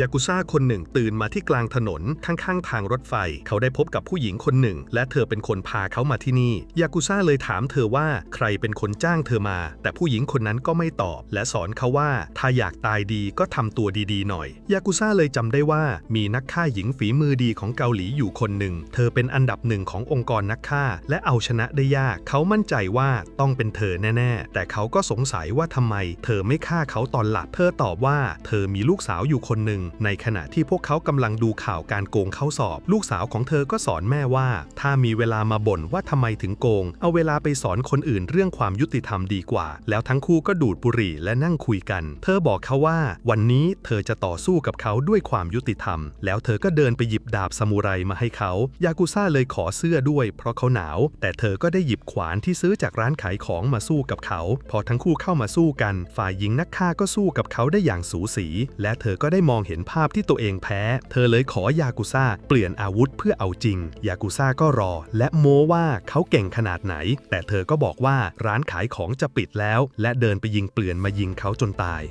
ยากุซ่าคนหนึ่งตื่นมาที่กลางถนนข้างๆ ทางรถไฟ เขาได้พบกับผู้หญิงคนหนึ่ง และเธอเป็นคนพาเขามาที่นี่ยากุซ่าเลยถามเธอว่าใครเป็นคนจ้างเธอมา แต่ผู้หญิงคนนั้นก็ไม่ตอบ และสอนเขาว่าถ้าอยากตายดีก็ทำตัวดีๆหน่อยยากุซ่าเลยจำได้ว่ามีนักฆ่าหญิงฝีมือดีของเกาหลีอยู่คนหนึ่ง เธอเป็นอันดับหนึ่งขององค์กรนักฆ่า และเอาชนะได้ยาก เขามั่นใจว่าต้องเป็นเธอแน่ ๆ แต่เขาก็สงสัยว่าทำไม เธอไม่ฆ่าเขาตอนหลับเธอตอบว่า เธอมีลูกสาวอยู่คนหนึ่งในขณะที่พวกเขากำลังดูข่าวการโกงเข้าสอบ ลูกสาวของเธอก็สอนแม่ว่า ถ้ามีเวลามาบ่นว่าทำไมถึงโกง เอาเวลาไปสอนคนอื่นเรื่องความยุติธรรมดีกว่า แล้วทั้งคู่ก็ดูดบุหรี่และนั่งคุยกัน เธอบอกเขาว่า วันนี้เธอจะต่อสู้กับเขาด้วยความยุติธรรม แล้วเธอก็เดินไปหยิบดาบซามูไรมาให้เขา ยากุซ่าเลยขอเสื้อด้วย เพราะเขาหนาว แต่เธอก็ได้หยิบขวานที่ซื้อจากร้านขายของมาสู้กับเขา พอทั้งคู่เข้ามาสู้กัน ฝ่ายหญิงนักฆ่าก็สู้กับเขาได้อย่างสูสี และเธอก็ได้มองเหห็นภาพที่ตัวเองแพ้ เธอเลยขอยากุซ่าเปลี่ยนอาวุธเพื่อเอาจริง ยากุซ่าก็รอ และโม้ว่าเขาเก่งขนาดไหน แต่เธอก็บอกว่าร้านขายของจะปิดแล้ว และเดินไปยิงเปลี่ยนมายิงเขาจนตาย